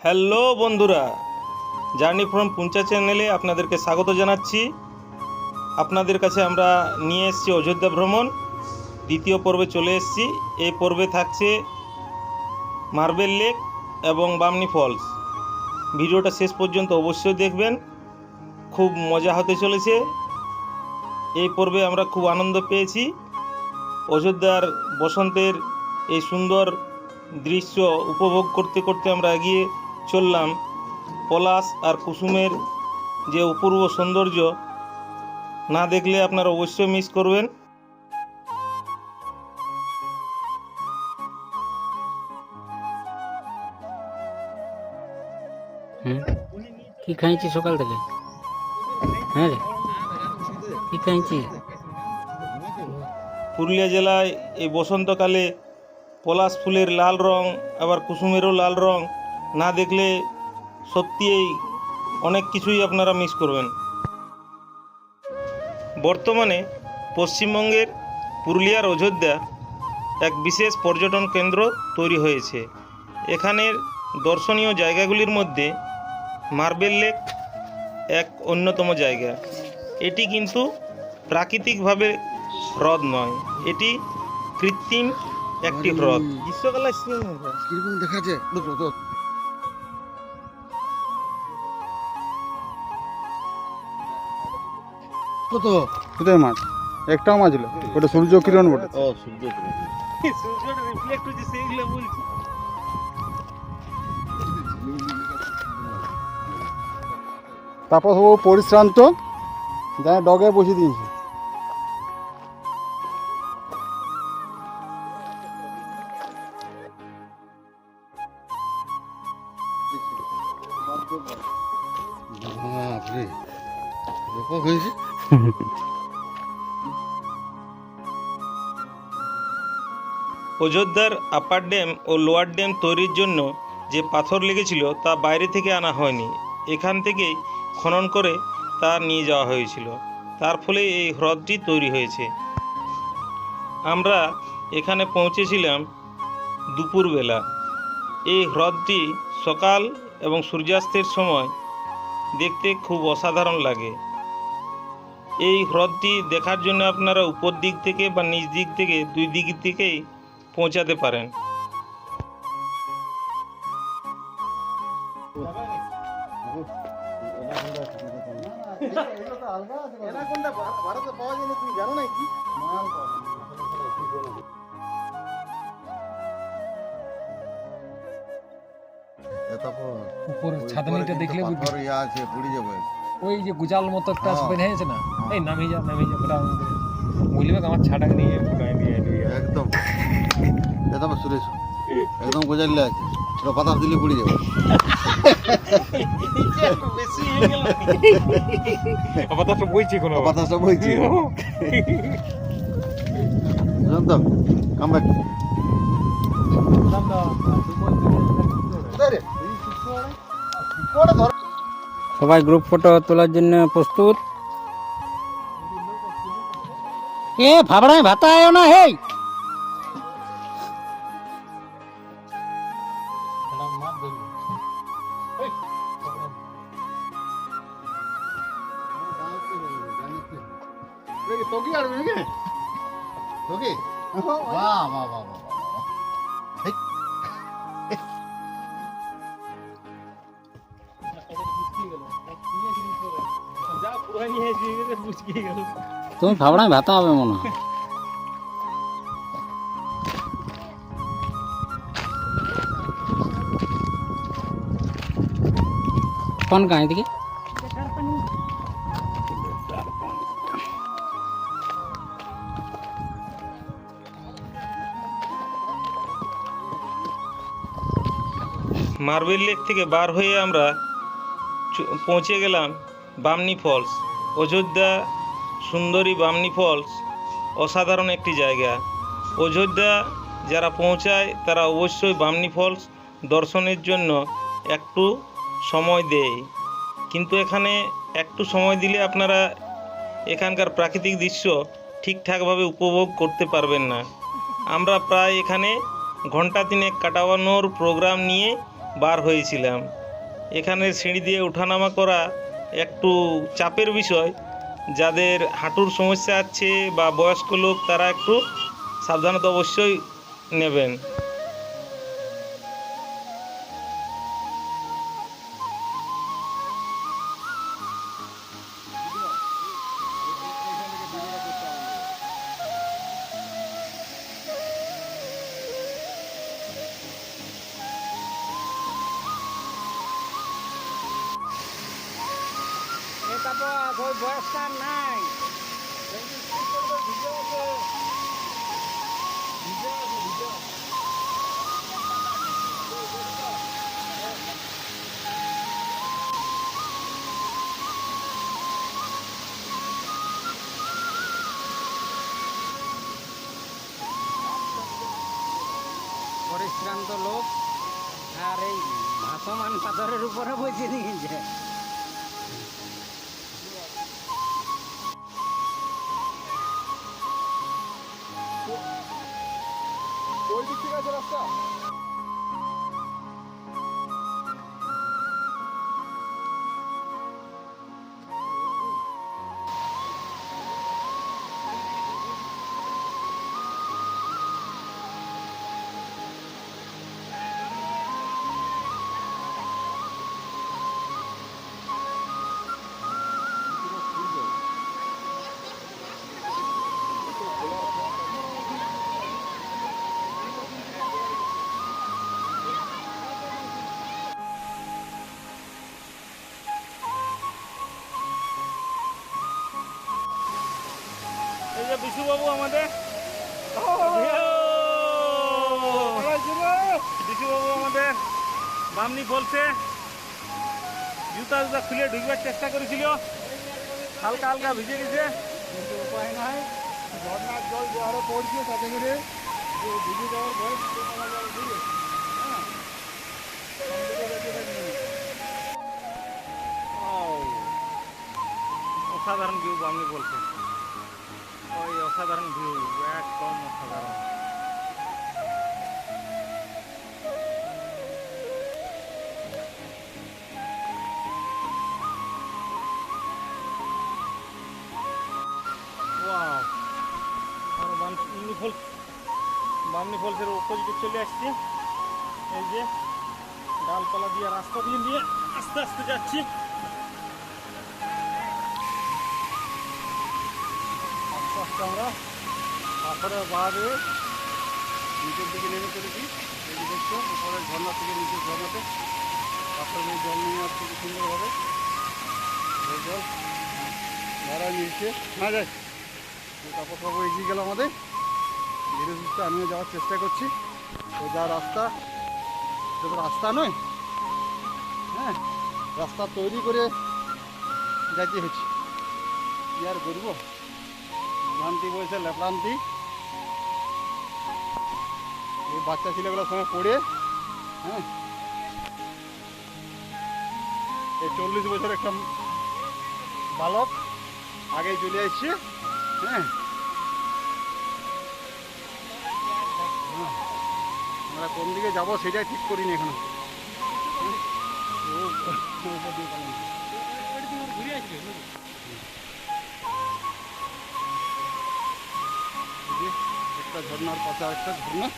Hello বন্ধুরা journey from Puncha চ্যানেলে আপনাদেরকে স্বাগত জানাচ্ছি। আপনাদের কাছে আমরা নিয়ে এসেছি অযোধ্যা ভ্রমণ। দ্বিতীয় পর্বে চলে এসেছি। এই পর্বে থাকছে মার্বেল লেক এবং বামনি ফলস ভিডিওটা শেষ পর্যন্ত অবশ্যই দেখবেন। খুব মজা হতে চলেছে। এই পর্বে আমরা খুব আনন্দ পেয়েছি। অযোধ্যার বসন্তের এই সুন্দর দৃশ্য উপভোগ করতে করতে আমরা এগিয়ে চললাম। পলাশ আর কুসুমের যে অপূর্ব সৌন্দর্য না দেখলে আপনারা অবশ্যই মিস করবেন। হুম কি খাইছি সকাল থেকে? হ্যাঁ রে। কি খাইছি পুরুলিয়া জেলায় এই বসন্তকালে পলাশ ফুলের লাল রং, আবার কুসুমেরও লাল রং, না দেখলে সত্যিই অনেক কিছুই আপনারা মিস করবেন। বর্তমানে পশ্চিমবঙ্গের পুরুলিয়ার অযোধ্যা এক বিশেষ পর্যটন কেন্দ্র তৈরি হয়েছে। এখানের দর্শনীয় জায়গাগুলির মধ্যে মার্বেল লেক এক অন্যতম জায়গা। এটি কিন্তু প্রাকৃতিকভাবে হ্রদ নয়, এটি কৃত্রিম একটি হ্রদ। গ্রীষ্মকালে কীরকম কত? কোথায় মাছ? একটাও মাছ ছিল ওটা সূর্য কিরণ বটে। ও সূর্য সূর্যটা রিফ্লেক্ট হচ্ছে সেইগুলো বলছি। তারপর সব পরিশ্রান্ত ডগে বসে দিয়েছে। অযোধ্যার আপার ড্যাম ও লোয়ার ড্যাম তৈরির জন্য যে পাথর লেগেছিল তা বাইরে থেকে আনা হয়নি। এখান থেকেই খনন করে তা নিয়ে যাওয়া হয়েছিল। তার ফলে এই হ্রদটি তৈরি হয়েছে। আমরা এখানে পৌঁছেছিলাম দুপুরবেলা। এই হ্রদটি সকাল এবং সূর্যাস্তের সময় দেখতে খুব অসাধারণ লাগে। এই হ্রদটি দেখার জন্য আপনারা উপর দিক থেকে বা নিচ দিক থেকে দুই দিক থেকেই পৌঁছাতে পারেন। উপর ছাদনিটা দেখলে পাথর ইয়া আছে পুড়ে যাবে। ওই যে গুজাল মতো একটা হ্যাঁ। হয়েছে না? এই নামিয়ে যা নামিয়ে যা ওটা আমাদের। বলবে আমার ছাটাকে নিয়ে একদম। এ তারপর সুরেশ একদম গোজাইলে আছে। পুরো পাতাস দিলে পুড়ে যাবে। তো বইছি কোনো বাতাসটা বইছি। জান তো কাম ব্যাক। সবাই গ্রুপ ফটো তোলার জন্য প্রস্তুত। এ ভাবড়ায় ভাতা আয় না হেই! তোকে তোকে বাহ বাহ বাহ। তুমি ভাবড়ায় ভাতা হবে মনে হয় কোন গাঁ দিকে মার্বেল লেক থেকে বার হয়ে আমরা চ- পৌঁছে গেলাম বামনি ফলস অযোধ্যা সুন্দরী বামনি ফলস অসাধারণ একটি জায়গা। অযোধ্যা যারা পৌঁছায় তারা অবশ্যই বামনি ফলস দর্শনের জন্য একটু সময় দেয়। কিন্তু এখানে একটু সময় দিলে আপনারা এখানকার প্রাকৃতিক দৃশ্য ঠিকঠাকভাবে উপভোগ করতে পারবেন না। আমরা প্রায় এখানে ঘণ্টা তিনেক কাটানোর প্রোগ্রাম নিয়ে বার হয়েছিলাম। এখানে সিঁড়ি দিয়ে ওঠানামা করা একটু চাপের বিষয়। যাদের হাঁটুর সমস্যা আছে বা বয়স্ক লোক, তারা একটু সাবধানতা অবশ্যই নেবেন। পরিশ্রান্ত লোক। আর এই ভাসমান পাথরের উপরে বসে নিয়েছে এই যে বিশুবাবু আমাদের। বিশুবাবু আমাদের। বামনি বলছে জুতা জুতা খুলে ঢুকবার চেষ্টা করেছিল। হালকা হালকা ভিজে গেছে। কিন্তু উপায় নাই। ঝর্ণার জল জোয়ারে পড়ছে তাতে করে ভিজে যাওয়ার ভয় হ্যাঁ। অসাধারণ ভিউ বামনি বলছে। অসাধারণ ভিউ একদম অসাধারণ। বামনি ফলস বামনি ফলসের অপোজিটে চলে আসছি। এই যে, ডালপালা দিয়ে রাস্তা দিয়ে নিয়ে আস্তে আস্তে যাচ্ছি। আস্তে আমরা পাথরের বাড়ে নিচের দিকে নেমে চলেছি যে দেখছ, উপরের ঝর্ণা থেকে নিচের ঝর্ণাতে পাথরের জল নিয়ে আসছে খুব সুন্দরভাবে। এই জল মারা নিচে না যায় কাপড় কাপড় এগিয়ে গেল আমাদের। ধীরে সুস্থে আমিও যাওয়ার চেষ্টা করছি। তো যা রাস্তা, এটা তো রাস্তা নয়। হ্যাঁ রাস্তা তৈরি করে যাইতে হচ্ছে। কি আর করব ভ্রান্তি বলছে লেপ্রান্তি এই বাচ্চা ছেলেগুলোর সঙ্গে পড়ে হ্যাঁ এই চল্লিশ বছর একটা বালক আগে চলে আসছে হ্যাঁ হ্যাঁ। আমরা কোন দিকে যাব সেটাই ঠিক করিনি এখনও হুম। ও- যে একটা ঝর্নার পাশে একটা ঝর্ণা।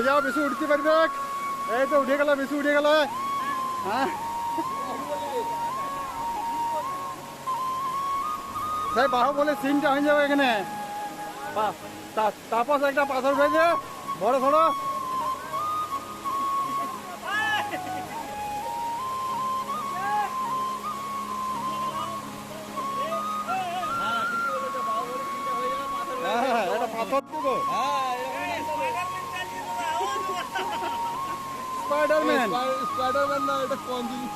উঠে যাও, বেশি উঠতে পারবে এই তো উঠে গেল, বেশি উঠে গেল। হ্যাঁ? সেই বাহু বলে সিনটা হয়ে যাবে এখানে। তাপস একটা পাথর উঠেছে বড় সড়ো। স্পাইডারম্যান স্পাইডারম্যান না এটা কোন জিনিস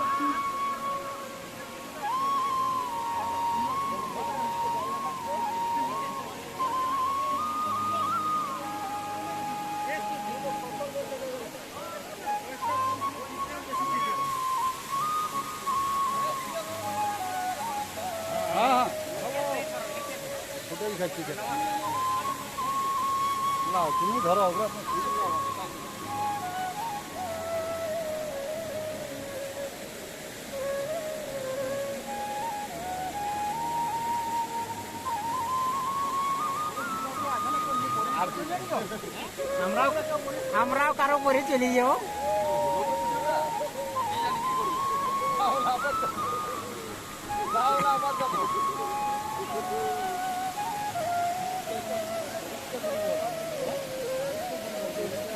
হ্যাঁ হোটেল খাচ্ছি না তুমি ধরো ওগুলো আমরাও আমরাও কারও পরে চলে যাব। নামা এদিকে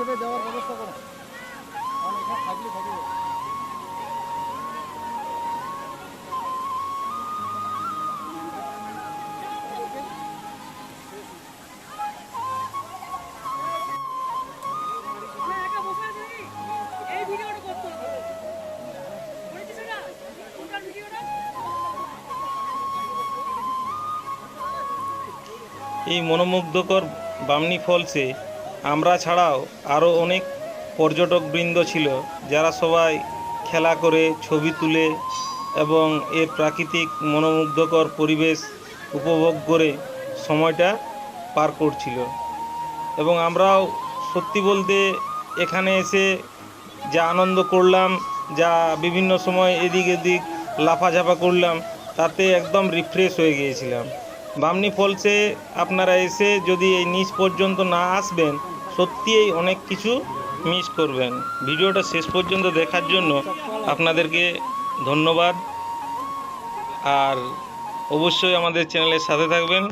পদক্ষেপে দেওয়ার ব্যবস্থা করো। কারণ এখানে থাকলে থাকবে। এই মনোমুগ্ধকর বামনি ফলসে আমরা ছাড়াও আরও অনেক পর্যটকবৃন্দ ছিল, যারা সবাই খেলা করে, ছবি তুলে এবং এর প্রাকৃতিক মনোমুগ্ধকর পরিবেশ উপভোগ করে সময়টা পার করছিল। এবং আমরাও সত্যি বলতে এখানে এসে যা আনন্দ করলাম, যা বিভিন্ন সময় এদিক এদিক লাফাঝাপা করলাম, তাতে একদম রিফ্রেশ হয়ে গিয়েছিলাম। বামনি ফলসে আপনারা এসে যদি এই নিচ পর্যন্ত না আসবেন, সত্যিই অনেক কিছু মিস করবেন। ভিডিওটা শেষ পর্যন্ত দেখার জন্য আপনাদেরকে ধন্যবাদ। আর অবশ্যই আমাদের চ্যানেলের সাথে থাকবেন।